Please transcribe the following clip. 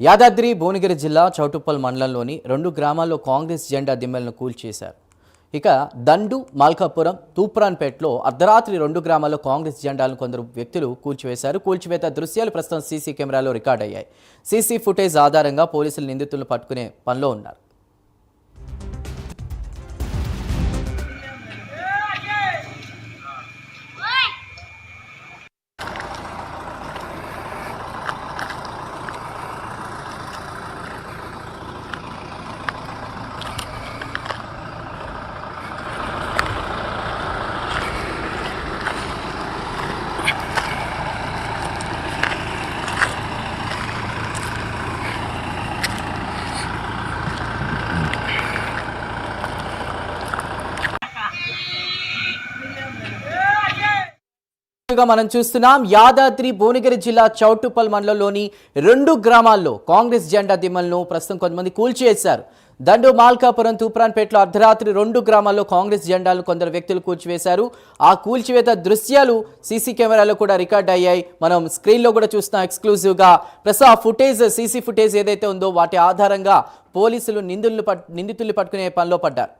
యాదాద్రి భువనగిరి జిల్లా చౌటుప్పల్ మండలంలోని రెండు గ్రామాల్లో కాంగ్రెస్ జెండా దిమ్మెలను కూల్చేశారు. ఇక దండు మాల్కాపురం తూప్రాన్పేటలో అర్ధరాత్రి రెండు గ్రామాల్లో కాంగ్రెస్ జెండాలను కొందరు వ్యక్తులు కూల్చివేశారు. కూల్చివేత దృశ్యాలు ప్రస్తుతం సీసీ కెమెరాలో రికార్డ్ అయ్యాయి సీసీ ఫుటేజ్ ఆధారంగా పోలీసులు నిందితులను పట్టుకునే పనిలో ఉన్నారు. గా మనం చూస్తున్నాం యాదాద్రి భువనగిరి జిల్లా చౌటుప్పల్ మండలంలోని రెండు గ్రామాల్లో కాంగ్రెస్ జెండా దిమ్మలను ప్రస్తుతం కొంతమంది కూల్చివేశారు. దండు మాల్కాపురం తూప్రాన్పేటలో అర్ధరాత్రి రెండు గ్రామాల్లో కాంగ్రెస్ జెండాలను కొందరు వ్యక్తులు కూల్చివేశారు. ఆ కూల్చివేత దృశ్యాలు సీసీ కెమెరాలో కూడా రికార్డ్ అయ్యాయి. మనం స్క్రీన్లో కూడా చూస్తున్నాం ఎక్స్క్లూజివ్గా. ప్రస్తుతం ఆ ఫుటేజ్ సీసీ ఫుటేజ్ ఏదైతే ఉందో వాటి ఆధారంగా పోలీసులు నిందితులు నిందితుల్ని పట్టుకునే పనిలో పడ్డారు.